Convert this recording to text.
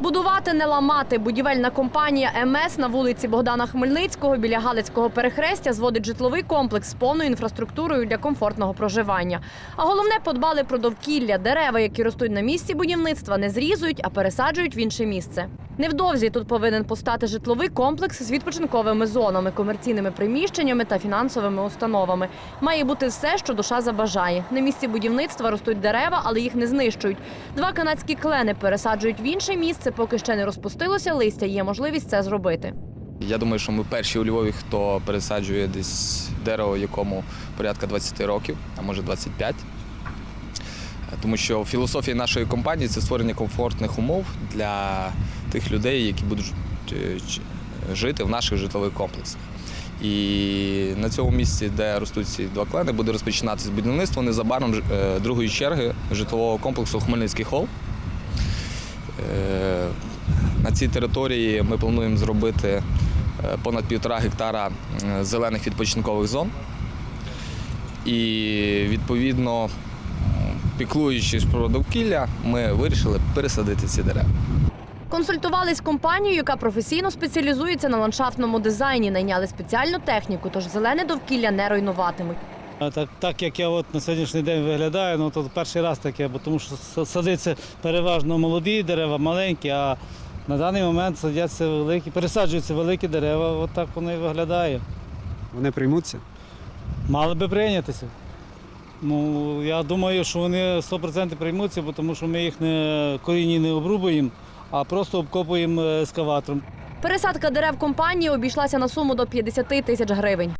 Будувати не ламати. Будівельна компанія МС на вулиці Богдана Хмельницького біля Галицького перехрестя зводить житловий комплекс з повною інфраструктурою для комфортного проживання. А головне подбали про довкілля. Дерева, які ростуть на місці будівництва, не зрізують, а пересаджують в інше місце. Невдовзі тут повинен постати житловий комплекс з відпочинковими зонами, комерційними приміщеннями та фінансовими установами. Має бути все, що душа забажає. На місці будівництва ростуть дерева, але їх не знищують. Два канадські клени пересаджують в інше місце, поки ще не розпустилося листя. Є можливість це зробити. Я думаю, що ми перші у Львові, хто пересаджує десь дерево, якому порядка 20 років, а може 25. Тому що філософія нашої компанії це створення комфортних умов для тих людей, які будуть е, жити в наших житлових комплексах. І на цьому місці, де ростуть ці два клени, буде розпочинатися будівництво незабаром е, другої черги житлового комплексу Хмельницький хол. Е, На цій території ми плануємо зробити понад півтора гектара зелених відпочинкових зон. І відповідно, піклуючись про довкілля, ми вирішили пересадити ці дерева. Консультувались з компанією, яка професійно спеціалізується на ландшафтному дизайні. Найняли спеціальну техніку, тож зелене довкілля не руйнуватимуть. Так, так як я от на сьогоднішній день виглядаю, ну то перший раз таке, бо тому що садиться переважно молоді дерева, маленькі, а на даний момент садяться великі, пересаджуються великі дерева, от так воно і виглядає. Вони приймуться. Мали би прийнятися. Ну, я думаю, що вони 100% приймуться, тому що ми їх не корінні не обрубуємо, а просто обкопуємо е, ескаватором. Пересадка дерев компанії обійшлася на суму до 50 тисяч гривень.